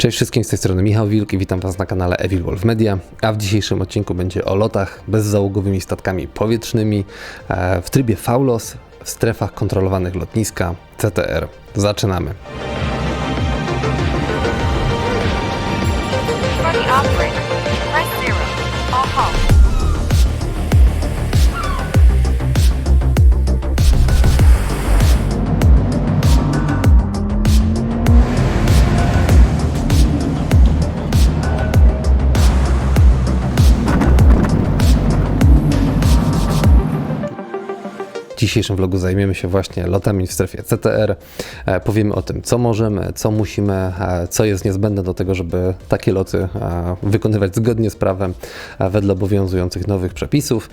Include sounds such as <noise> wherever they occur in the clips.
Cześć wszystkim, z tej strony Michał Wilk i witam Was na kanale Evil Wolf Media, a w dzisiejszym odcinku będzie o lotach bezzałogowymi statkami powietrznymi e, w trybie FAULOS w strefach kontrolowanych lotniska CTR. Zaczynamy. Dzisiejszym vlogu zajmiemy się właśnie lotami w strefie CTR. E, Powiemy o tym, co możemy, co musimy, e, co jest niezbędne do tego, żeby takie loty e, wykonywać zgodnie z prawem, wedle obowiązujących nowych przepisów.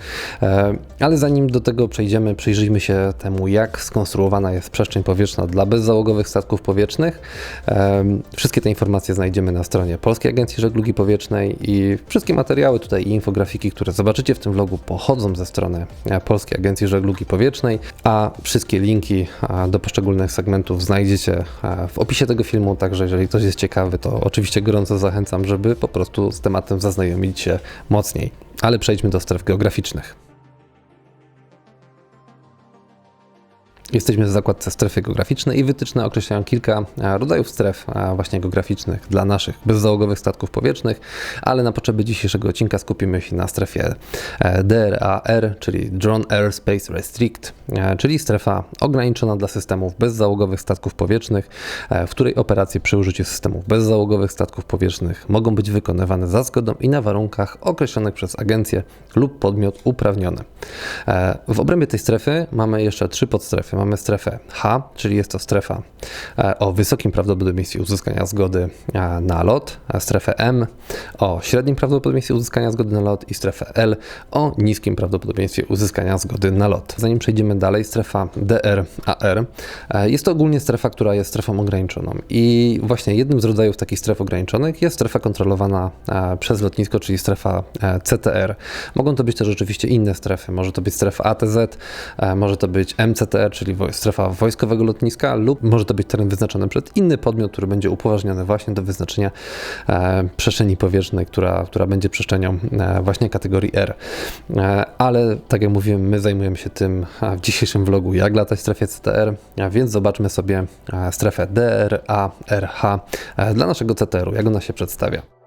Ale zanim do tego przejdziemy, przyjrzyjmy się temu, jak skonstruowana jest przestrzeń powietrzna dla bezzałogowych statków powietrznych. Wszystkie te informacje znajdziemy na stronie Polskiej Agencji Żeglugi Powietrznej i wszystkie materiały tutaj i infografiki, które zobaczycie w tym vlogu, pochodzą ze strony Polskiej Agencji Żeglugi Powietrznej, a wszystkie linki do poszczególnych segmentów znajdziecie w opisie tego filmu, także jeżeli ktoś jest ciekawy, to oczywiście gorąco zachęcam, żeby po prostu z tematem zaznajomić się mocniej. Ale przejdźmy do stref geograficznych. Jesteśmy w zakładce strefy geograficzne i wytyczne określają kilka e, rodzajów stref e, właśnie geograficznych dla naszych bezzałogowych statków powietrznych, ale na potrzeby dzisiejszego odcinka skupimy się na strefie e, DRAR, czyli Drone Airspace Restrict, czyli strefa ograniczona dla systemów bezzałogowych statków powietrznych, w której operacje przy użyciu systemów bezzałogowych statków powietrznych mogą być wykonywane za zgodą i na warunkach określonych przez agencję lub podmiot uprawniony. W obrębie tej strefy mamy jeszcze trzy podstrefy. Mamy strefę H, czyli jest to strefa e, o wysokim prawdopodobieństwie uzyskania zgody e, na lot, a strefę M o średnim prawdopodobieństwie uzyskania zgody na lot i strefę L o niskim prawdopodobieństwie uzyskania zgody na lot. Zanim przejdziemy dalej, strefa DRAR e, jest to ogólnie strefa, która jest strefą ograniczoną i właśnie jednym z rodzajów takich stref ograniczonych jest strefa kontrolowana e, przez lotnisko, czyli strefa e, CTR. Mogą to być też oczywiście inne strefy, może to być strefa ATZ, e, może to być MCTR, czyli woj- strefa wojskowego lotniska lub może to być teren wyznaczony przez inny podmiot, który będzie upoważniony właśnie do wyznaczenia e, przestrzeni powietrznej, która, która będzie przestrzenią e, właśnie kategorii R. E, ale tak jak mówiłem, my zajmujemy się tym w dzisiejszym vlogu, jak latać w strefie CTR, więc zobaczmy sobie strefę DRA-RH e, dla naszego CTR-u, jak ona się przedstawia.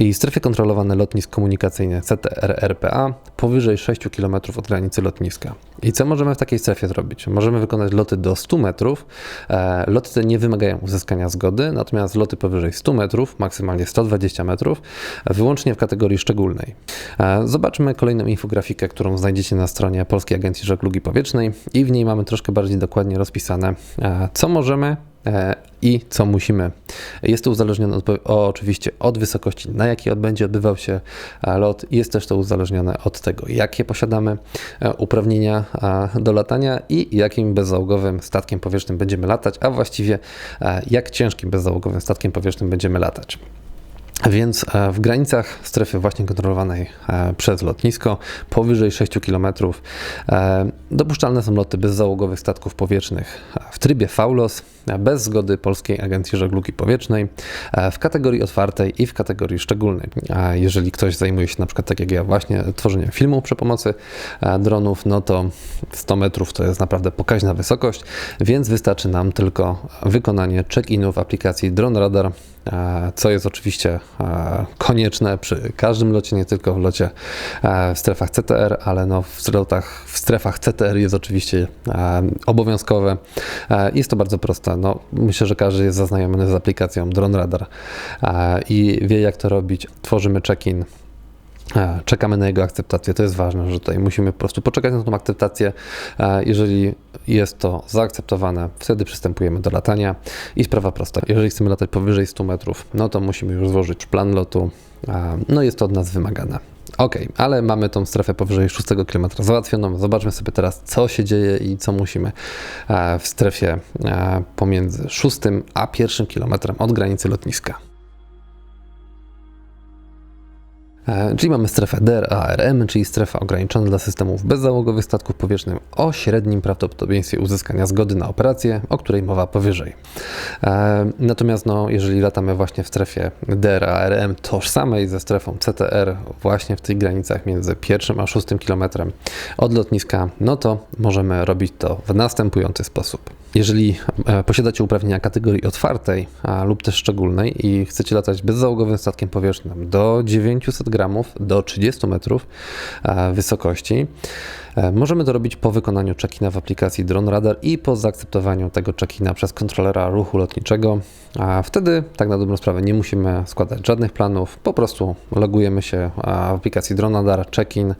I strefy kontrolowane lotnisk komunikacyjne CTR-RPA powyżej 6 km od granicy lotniska. I co możemy w takiej strefie zrobić? Możemy wykonać loty do 100 metrów. E, loty te nie wymagają uzyskania zgody, natomiast loty powyżej 100 metrów, maksymalnie 120 metrów, wyłącznie w kategorii szczególnej. E, zobaczmy kolejną infografikę, którą znajdziecie na stronie Polskiej Agencji Żeglugi Powietrznej i w niej mamy troszkę bardziej dokładnie rozpisane, e, co możemy i co musimy. Jest to uzależnione od, oczywiście od wysokości, na jakiej będzie odbywał się e, lot. Jest też to uzależnione od tego, jakie posiadamy e, uprawnienia e, do latania i jakim bezzałogowym statkiem powietrznym będziemy latać, a właściwie e, jak ciężkim bezzałogowym statkiem powietrznym będziemy latać. Więc e, w granicach strefy właśnie kontrolowanej e, przez lotnisko powyżej 6 km e, dopuszczalne są loty bezzałogowych statków powietrznych w trybie FAULOS bez zgody Polskiej Agencji Żeglugi Powietrznej w kategorii otwartej i w kategorii szczególnej. Jeżeli ktoś zajmuje się na przykład tak jak ja właśnie tworzeniem filmów przy pomocy dronów, no to 100 metrów to jest naprawdę pokaźna wysokość, więc wystarczy nam tylko wykonanie check-inu w aplikacji Drone Radar co jest oczywiście konieczne przy każdym locie, nie tylko w locie e, w strefach CTR, ale no w, lotach, w strefach CTR jest oczywiście e, obowiązkowe. E, Jest to bardzo proste. No, myślę, że każdy jest zaznajomiony z aplikacją Drone Radar e, i wie jak to robić. Tworzymy check-in. E, Czekamy na jego akceptację. To jest ważne, że tutaj musimy po prostu poczekać na tą akceptację. E, Jeżeli jest to zaakceptowane, wtedy przystępujemy do latania i sprawa prosta. Jeżeli chcemy latać powyżej 100 metrów, no to musimy już złożyć plan lotu. E, No jest to od nas wymagane. Ok, ale mamy tą strefę powyżej 6 km załatwioną. Zobaczmy sobie teraz, co się dzieje i co musimy w strefie pomiędzy 6 a 1 kilometrem od granicy lotniska. Czyli mamy strefę DRARM, czyli strefa ograniczona dla systemów bezzałogowych statków powietrznych o średnim prawdopodobieństwie uzyskania zgody na operację, o której mowa powyżej. E, Natomiast no, jeżeli latamy właśnie w strefie DRARM tożsamej ze strefą CTR właśnie w tych granicach między pierwszym a szóstym kilometrem od lotniska, no to możemy robić to w następujący sposób. Jeżeli e, posiadacie uprawnienia kategorii otwartej a, lub też szczególnej i chcecie latać bezzałogowym statkiem powietrznym do 900 do 30 metrów e, wysokości, e, możemy to robić po wykonaniu check-ina w aplikacji Drone Radar i po zaakceptowaniu tego check-ina przez kontrolera ruchu lotniczego. A wtedy, tak na dobrą sprawę, nie musimy składać żadnych planów, po prostu logujemy się a, w aplikacji Drone Radar, check-in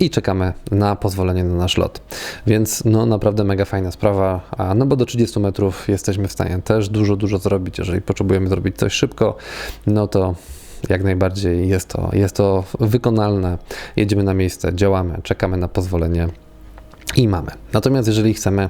i czekamy na pozwolenie na nasz lot. Więc no naprawdę mega fajna sprawa, no bo do 30 metrów jesteśmy w stanie też dużo, dużo zrobić. Jeżeli potrzebujemy zrobić coś szybko, no to jak najbardziej jest to, jest to wykonalne. Jedziemy na miejsce, działamy, czekamy na pozwolenie i mamy. Natomiast jeżeli chcemy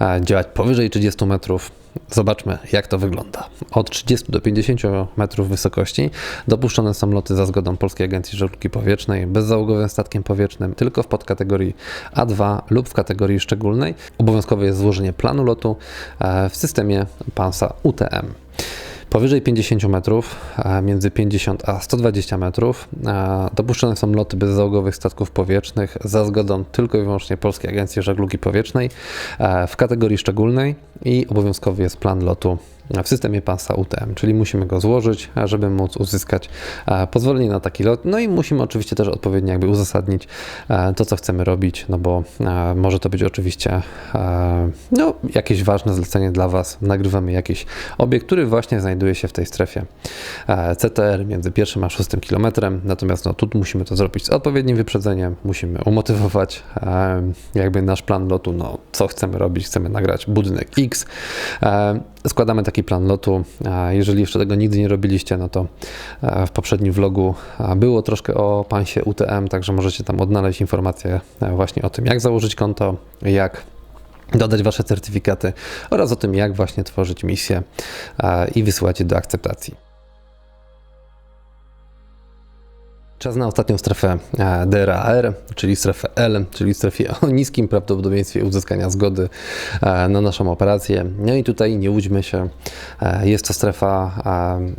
e, działać powyżej 30 metrów, zobaczmy jak to wygląda. Od 30 do 50 metrów wysokości dopuszczone są loty za zgodą Polskiej Agencji Żeglugi Powietrznej bezzałogowym statkiem powietrznym tylko w podkategorii A2 lub w kategorii szczególnej. Obowiązkowe jest złożenie planu lotu e, w systemie PANSA UTM. Powyżej 50 metrów, między 50 a 120 metrów, dopuszczone są loty bezzałogowych statków powietrznych za zgodą tylko i wyłącznie Polskiej Agencji Żeglugi Powietrznej e, w kategorii szczególnej i obowiązkowy jest plan lotu w systemie PANSA UTM, czyli musimy go złożyć, żeby móc uzyskać e, pozwolenie na taki lot. No i musimy oczywiście też odpowiednio jakby uzasadnić e, to, co chcemy robić, no bo e, może to być oczywiście no, jakieś ważne zlecenie dla Was. Nagrywamy jakiś obiekt, który właśnie znajduje się w tej strefie CTR między pierwszym a szóstym kilometrem. Natomiast no, tu musimy to zrobić z odpowiednim wyprzedzeniem, musimy umotywować jakby nasz plan lotu, no co chcemy robić, chcemy nagrać budynek X. Składamy taki plan lotu. Jeżeli jeszcze tego nigdy nie robiliście, no to e, w poprzednim vlogu było troszkę o pansie UTM, także możecie tam odnaleźć informacje e, właśnie o tym, jak założyć konto, jak dodać Wasze certyfikaty oraz o tym, jak właśnie tworzyć misję e, i wysyłać je do akceptacji. Czas na ostatnią strefę e, DRAR, czyli strefę L, czyli strefę o niskim prawdopodobieństwie uzyskania zgody e, na naszą operację. No i tutaj nie łudźmy się, e, jest to strefa,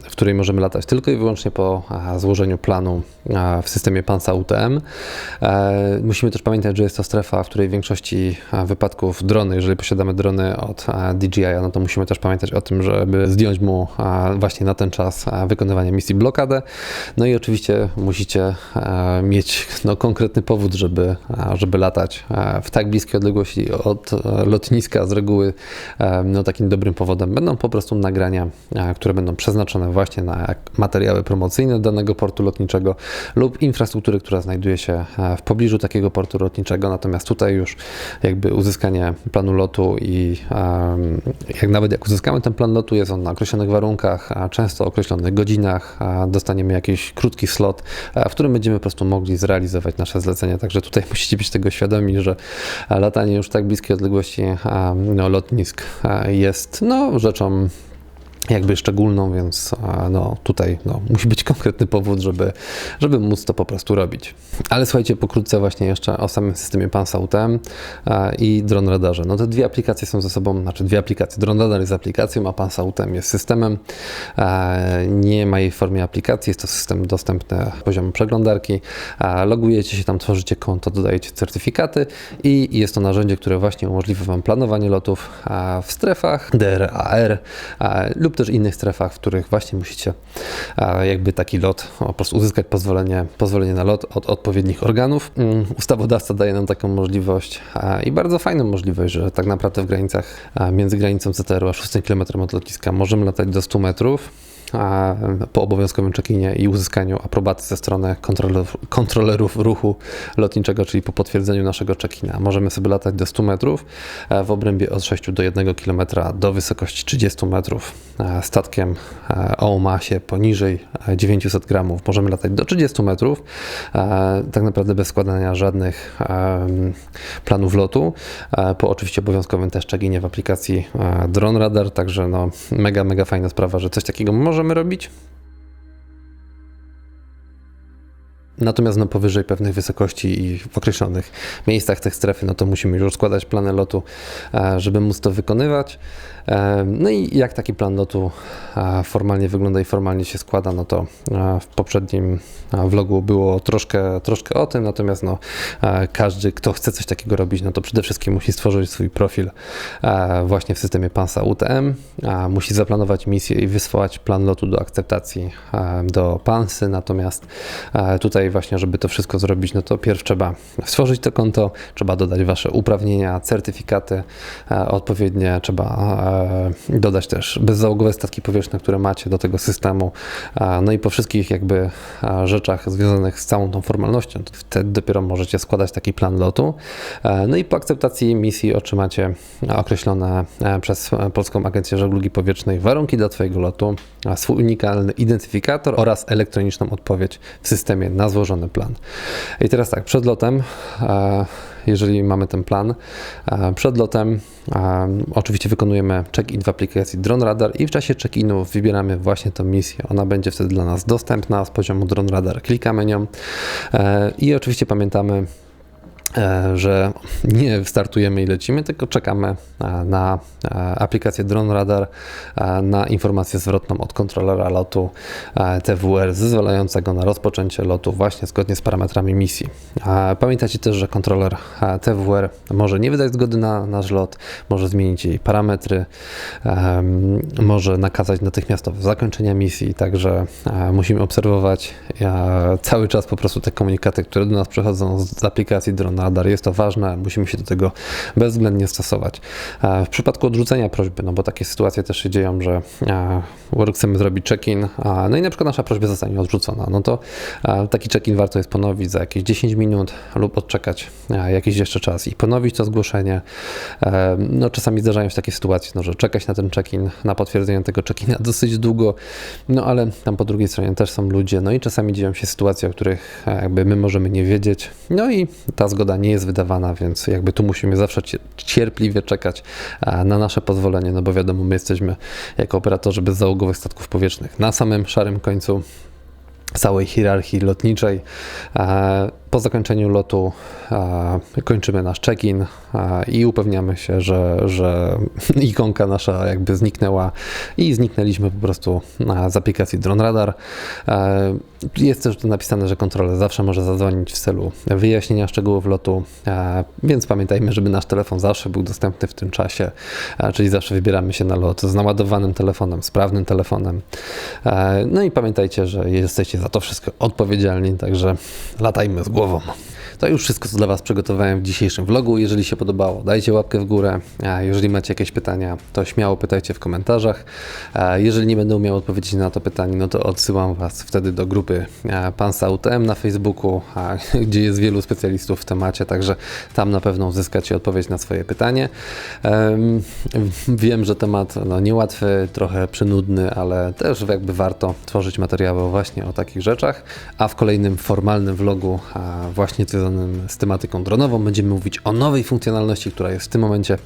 w której możemy latać tylko i wyłącznie po złożeniu planu w systemie PANSA UTM. Musimy też pamiętać, że jest to strefa, w której w większości wypadków drony, jeżeli posiadamy drony od DJI, no to musimy też pamiętać o tym, żeby zdjąć mu właśnie na ten czas wykonywania misji blokadę. No i oczywiście musicie e, mieć no, konkretny powód, żeby, e, żeby latać e, w tak bliskiej odległości od lotniska. Z reguły no, takim dobrym powodem będą po prostu nagrania, które będą przeznaczone właśnie na materiały promocyjne danego portu lotniczego lub infrastruktury, która znajduje się w pobliżu takiego portu lotniczego. Natomiast tutaj już jakby uzyskanie planu lotu i jak nawet jak uzyskamy ten plan lotu, jest on na określonych warunkach, często określonych godzinach, dostaniemy jakiś krótki slot, w którym będziemy po prostu mogli zrealizować nasze zlecenie. Także tutaj <laughs> musicie być tego świadomi, że latanie już tak bliskiej odległości no, lotnisk jest no, rzeczą jakby szczególną, więc e, no, tutaj no, musi być konkretny powód, żeby, żeby móc to po prostu robić. Ale słuchajcie, pokrótce właśnie jeszcze o samym systemie PANSA UTM e, i Drone Radarze. No te dwie aplikacje są ze sobą, znaczy dwie aplikacje. Drone Radar jest aplikacją, a PANSA UTM jest systemem. E, Nie ma jej w formie aplikacji, jest to system dostępny poziomu przeglądarki. Logujecie się tam, tworzycie konto, dodajecie certyfikaty i jest to narzędzie, które właśnie umożliwia Wam planowanie lotów w strefach DRAR e, lub też innych strefach, w których właśnie musicie jakby taki lot, po prostu uzyskać pozwolenie, pozwolenie na lot od odpowiednich organów. Mm, Ustawodawca daje nam taką możliwość i bardzo fajną możliwość, że tak naprawdę w granicach, między granicą CTR a 6 km od lotniska możemy latać do 100 metrów po obowiązkowym czekinie i uzyskaniu aprobaty ze strony kontrolerów, kontrolerów ruchu lotniczego, czyli po potwierdzeniu naszego czekina. Możemy sobie latać do 100 metrów e, w obrębie od 6 do 1 km do wysokości 30 metrów e, statkiem e, o masie poniżej e, 900 gramów. Możemy latać do 30 metrów, tak naprawdę bez składania żadnych planów lotu, po oczywiście obowiązkowym też czekinie w aplikacji Drone Radar, także no mega, mega fajna sprawa, że coś takiego możemy robić. Natomiast no, powyżej pewnych wysokości i w określonych miejscach tych strefy, no to musimy już składać plany lotu, e, żeby móc to wykonywać. E, No i jak taki plan lotu e, formalnie wygląda i formalnie się składa, no to w poprzednim vlogu było troszkę, troszkę o tym, natomiast no, każdy, kto chce coś takiego robić, no to przede wszystkim musi stworzyć swój profil właśnie w systemie Pansa UTM, musi zaplanować misję i wysłać plan lotu do akceptacji do Pansy, natomiast e, tutaj właśnie, żeby to wszystko zrobić, no to pierw trzeba stworzyć to konto, trzeba dodać Wasze uprawnienia, certyfikaty e, odpowiednie, trzeba e, dodać też bezzałogowe statki powietrzne, które macie do tego systemu, e, no i po wszystkich jakby rzeczach związanych z całą tą formalnością, wtedy dopiero możecie składać taki plan lotu, no i po akceptacji misji otrzymacie określone przez Polską Agencję Żeglugi Powietrznej warunki dla Twojego lotu, swój unikalny identyfikator oraz elektroniczną odpowiedź w systemie na złożony plan. I teraz tak, przed lotem, e, jeżeli mamy ten plan, e, przed lotem e, oczywiście wykonujemy check-in w aplikacji Drone Radar i w czasie check-inu wybieramy właśnie tę misję. Ona będzie wtedy dla nas dostępna z poziomu Drone Radar. Klikamy nią i oczywiście pamiętamy, że nie startujemy i lecimy, tylko czekamy e, na e, aplikację Drone Radar, e, na informację zwrotną od kontrolera lotu e, TWR zezwalającego na rozpoczęcie lotu właśnie zgodnie z parametrami misji. E, Pamiętajcie też, że kontroler e, TWR może nie wydać zgody na nasz lot, może zmienić jej parametry, może nakazać natychmiastowe zakończenie misji, także e, musimy obserwować e, cały czas po prostu te komunikaty, które do nas przychodzą z aplikacji Drone Radar. Jest to ważne, musimy się do tego bezwzględnie stosować. E, W przypadku odrzucenia prośby, no bo takie sytuacje też się dzieją, że e, chcemy zrobić check-in, no i na przykład nasza prośba zostanie odrzucona, no to e, taki check-in warto jest ponowić za jakieś 10 minut lub odczekać jakiś jeszcze czas i ponowić to zgłoszenie. No czasami zdarzają się takie sytuacje, no, że czekać na ten check-in, na potwierdzenie tego check-ina <laughs> dosyć długo, no ale tam po drugiej stronie też są ludzie, no i czasami dzieją się sytuacje, o których jakby my możemy nie wiedzieć, no i ta zgoda nie jest wydawana, więc jakby tu musimy zawsze cie- cierpliwie czekać na nasze pozwolenie, no bo wiadomo, my jesteśmy jako operatorzy bezzałogowych statków powietrznych na samym szarym końcu całej hierarchii lotniczej. Po zakończeniu lotu kończymy nasz check-in i upewniamy się, że, że <laughs> ikonka nasza jakby zniknęła i zniknęliśmy po prostu z aplikacji Drone Radar. Jest też tu napisane, że kontroler zawsze może zadzwonić w celu wyjaśnienia szczegółów lotu, więc pamiętajmy, żeby nasz telefon zawsze był dostępny w tym czasie, czyli zawsze wybieramy się na lot z naładowanym telefonem, sprawnym telefonem. No i pamiętajcie, że jesteście za to wszystko odpowiedzialni, także latajmy z głową. słowom. To już wszystko, co dla Was przygotowałem w dzisiejszym vlogu. Jeżeli się podobało, dajcie łapkę w górę. Jeżeli macie jakieś pytania, to śmiało pytajcie w komentarzach. Jeżeli nie będę umiał odpowiedzieć na to pytanie, no to odsyłam Was wtedy do grupy e, Pansa UTM na Facebooku, <laughs> gdzie jest wielu specjalistów w temacie, także tam na pewno uzyskacie odpowiedź na swoje pytanie. Em, Wiem, że temat no, niełatwy, trochę przynudny, ale też jakby warto tworzyć materiały właśnie o takich rzeczach, a w kolejnym formalnym vlogu właśnie związanym z tematyką dronową będziemy mówić o nowej funkcjonalności, która jest w tym momencie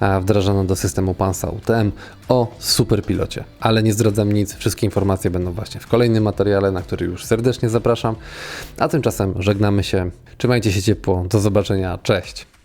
a, wdrażana do systemu Pansa UTM o superpilocie. Ale nie zdradzam nic, wszystkie informacje będą właśnie w kolejnym materiale, na który już serdecznie zapraszam. A tymczasem żegnamy się, trzymajcie się ciepło, do zobaczenia, cześć!